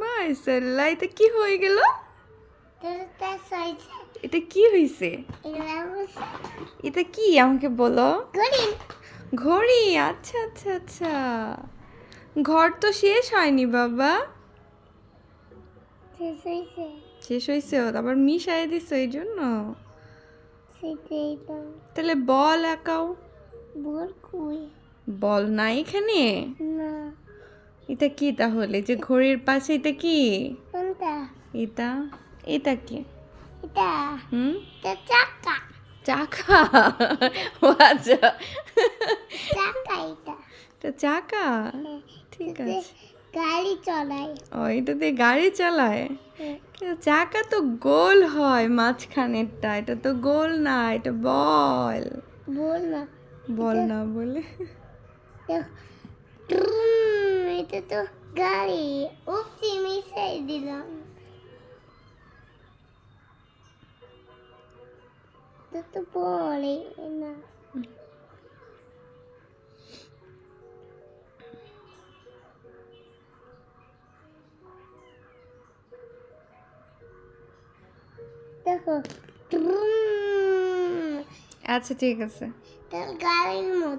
মাইসাল্লাহ এটা কি হয়ে গেল? এটা কি হয়েছে এটা কি আমাকে বলো? ঘড়ি আচ্ছা আচ্ছা আচ্ছা। ঘর তো শেষ হয়নি বাবা। শেষ হয়েছে আবার মিশাই দিছো এই জন্য। তাহলে বল একাও। বোর কুই? বল না এখানে? না। এটা কি তাহলে? যে ঘড়ির পাশে এটা কি? কোনটা? এটা? এটা কি? এটা? হুম? চাকা। চাকা? আচ্ছা। এটা এটা চাকা ঠিক আছে। গাড়ি চলাই ও এটাতে গাড়ি চালায়? হ্যাঁ, চাকা তো গোল হয় মাঝখানেরটা। এটা তো গোল না এটা বল। বল না। বল না বলে। এটা তো গাড়ি। উপচি মিশাই দিলাম। এটা তো বলে না। দেখো। আচ্ছা ঠিক আছে। গাড়ির মতো